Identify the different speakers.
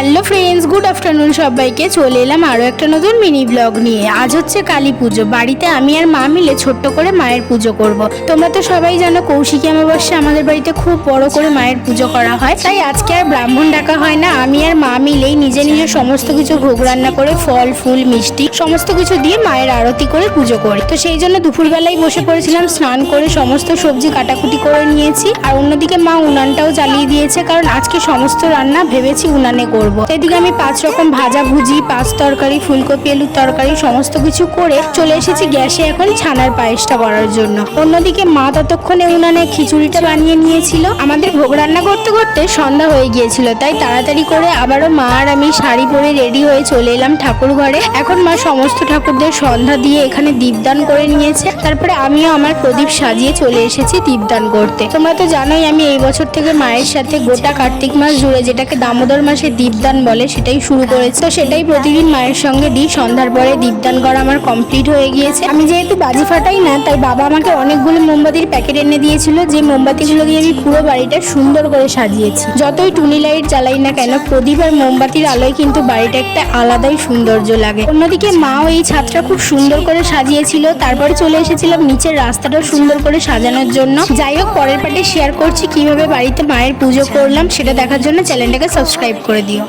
Speaker 1: Hello friends good afternoon সবাইকে। চলে এলাম আরও একটা নতুন মিনি ব্লগ নিয়ে। আজ হচ্ছে কালী পুজো। বাড়িতে আমি আর মা মিলে ছোট্ট করে মায়ের পুজো করব। তোমরা তো সবাই জানো কৌশিকী অমাবস্যা আমাদের বাড়িতে খুব বড় করে মায়ের পুজো করা হয়। তাই আজকে আর ব্রাহ্মণ ডাকা হয় না। আমি আর মা মিলেই নিজে নিজে সমস্ত কিছু ভোগ রান্না করে ফল, ফুল, মিষ্টি সমস্ত কিছু দিয়ে মায়ের আরতি করে পুজো করি। তো সেই জন্য দুপুরবেলায় বসে পড়েছিলাম, স্নান করে সমস্ত সবজি কাটাকুটি করে নিয়েছি। আর অন্যদিকে মা উনানটাও জ্বালিয়ে দিয়েছে। কারণ আজকে সমস্ত রান্না ভেবেছি উনানে করব। এদিকে আমি পাঁচ রকম ভাজা ভুজি, পাঁচ তরকারি, ফুলকপি আলুর তরকারি, সমস্ত কিছু করে চলে এসেছি গ্যাসে এখন ছানার পায়েসটা করার জন্য। অন্যদিকে মা ততক্ষণে উনানে খিচুড়িটা বানিয়ে নিয়েছিল। আমাদের ভোগ রান্না করতে করতে সন্ধ্যা হয়ে গিয়েছিল, তাই তাড়াতাড়ি করে আবারও মা আর আমি শাড়ি পরে রেডি হয়ে চলে এলাম ঠাকুর ঘরে। এখন মা সমস্ত ঠাকুরদের সন্ধ্যা দিয়ে এখানে দীপদান করে নিয়েছে। তারপরে আমিও আমার প্রদীপ সাজিয়ে চলে এসেছি দীপদান করতে। তোমরা তো জানোই আমি এই বছর থেকে মায়ের সাথে গোটা কার্তিক মাস জুড়ে যেটাকে দামোদর মাসে দীপদান বলে সেটাই শুরু করেছে। তো সেটাই প্রতিদিন মায়ের সঙ্গে দিই। সন্ধ্যার পরে দীপদান করা আমার কমপ্লিট হয়ে গিয়েছে। আমি যেহেতু বাজি ফাটাই না, তাই বাবা আমাকে অনেকগুলো মোমবাতির প্যাকেট এনে দিয়েছিল। যে মোমবাতিগুলো দিয়ে আমি পুরো বাড়িটা সুন্দর করে সাজিয়েছি। যতই টুনি লাইট জ্বালাই না কেন, প্রদীপ আর মোমবাতির আলোয় কিন্তু বাড়িটা একটা আলাদাই সৌন্দর্য লাগে। অন্যদিকে মাও এই ছাদটা খুব সুন্দর করে সাজিয়েছিল। তারপরে চলে এসেছিলাম নিচের রাস্তাটা সুন্দর করে সাজানোর জন্য। যাই হোক, পরের পার্টে শেয়ার করছি কীভাবে বাড়িতে মায়ের পুজো করলাম, সেটা দেখার জন্য চ্যানেলটাকে সাবস্ক্রাইব করে দিও।